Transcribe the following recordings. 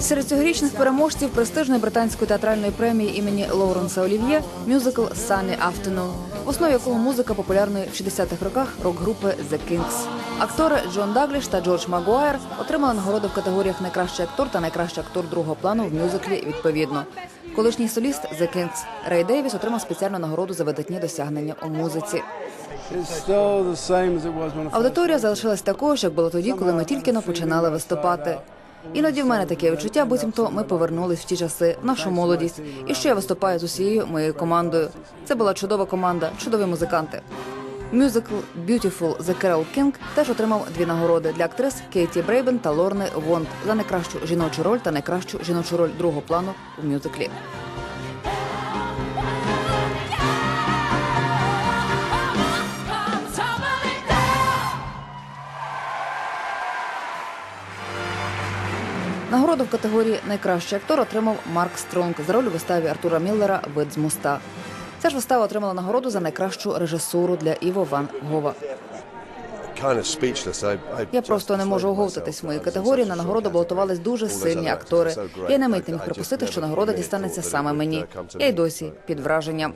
Серед цьогорічних переможців престижної британської театральної премії імені Лоуренса Олів'є мюзикл «Sunny Afternoon», в основі якого музика популярної в 60-х роках рок-групи The Kings. Актори Джон Дагліш та Джордж Магуайр отримали нагороду в категоріях найкращий актор та найкращий актор другого плану в мюзиклі відповідно. Колишній соліст The Kings Рей Дейвіс отримав спеціальну нагороду за видатні досягнення у музиці. Аудиторія залишилась такою як було тоді, коли ми тільки починали виступати. Іноді в мене таке відчуття, буцімто ми повернулись в ті часи, в нашу молодість, і що я виступаю з усією моєю командою. Це була чудова команда, чудові музиканти. Мюзикл «Beautiful The Carol King» теж отримав дві нагороди для актрис Кейті Брейбен та Лорни Вонд за найкращу жіночу роль та найкращу жіночу роль другого плану в мюзиклі. Нагороду в категорії Найкращий актор отримав Марк Стронг за роль у виставі Артура Міллера Вид з моста. Ця ж вистава отримала нагороду за найкращу режисуру для Іво Ван Гова. Я просто не можу оговтатись в моїй категорії. На нагороду балотувались дуже сильні актори. Я на мить не міг припустити, що нагорода дістанеться саме мені. Я й досі під враженням.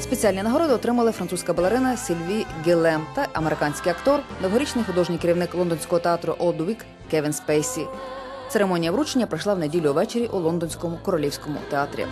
Спеціальні нагороди отримали французька балерина Сільві Гілем та американський актор, довгорічний художній керівник лондонського театру Олдувік Кевін Спейсі. Церемонія вручення пройшла в неділю ввечері у лондонському королівському театрі.